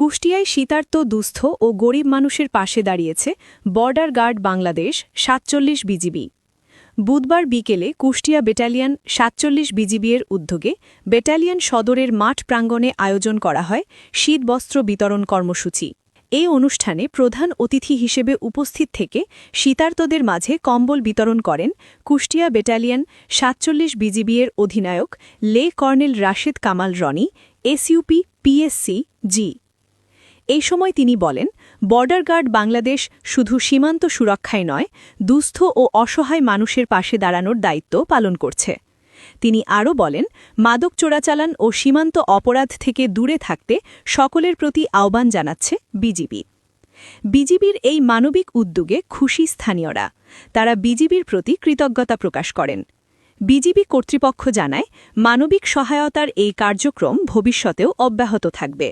কুষ্টিয়ায় শীতার্ত, দুস্থ ও গরিব মানুষের পাশে দাঁড়িয়েছে বর্ডার গার্ড বাংলাদেশ সাতচল্লিশ বিজিবি। বুধবার বিকেলে কুষ্টিয়া ব্যাটালিয়ন সাতচল্লিশ বিজিবির উদ্যোগে ব্যাটালিয়ন সদরের মাঠ প্রাঙ্গণে আয়োজন করা হয় শীতবস্ত্র বিতরণ কর্মসূচি। এই অনুষ্ঠানে প্রধান অতিথি হিসেবে উপস্থিত থেকে শীতার্তদের মাঝে কম্বল বিতরণ করেন কুষ্টিয়া ব্যাটালিয়ন সাতচল্লিশ বিজিবির অধিনায়ক লে colonel Rashed Kamal Roni, SUP, PSC, G. এই সময় তিনি বলেন বর্ডার গার্ড বাংলাদেশ শুধু সীমান্ত সুরক্ষায় নয়, দুস্থ ও অসহায় মানুষের পাশে দাঁড়ানোর দায়িত্ব পালন করছে। তিনি আরও বলেন, মাদক চোরাচালান ও সীমান্ত অপরাধ থেকে দূরে থাকতে সকলের প্রতি আহ্বান জানাচ্ছে বিজিবি। বিজিবির এই মানবিক উদ্যোগে খুশি স্থানীয়রা। তারা বিজিবির প্রতি কৃতজ্ঞতা প্রকাশ করেন। বিজিবি কর্তৃপক্ষ জানায়, মানবিক সহায়তার এই কার্যক্রম ভবিষ্যতেও অব্যাহত থাকবে।